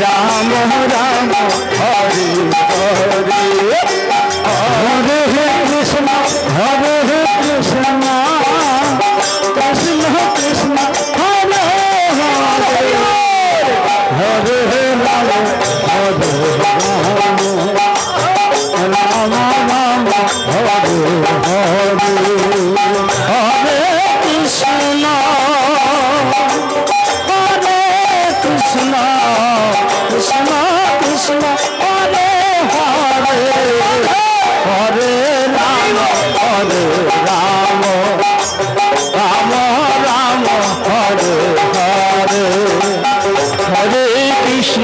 Ram Ram Hare Hare Hare Krishna Hare Krishna Krishna Krishna Hare Hare Hare Ram Hare Ram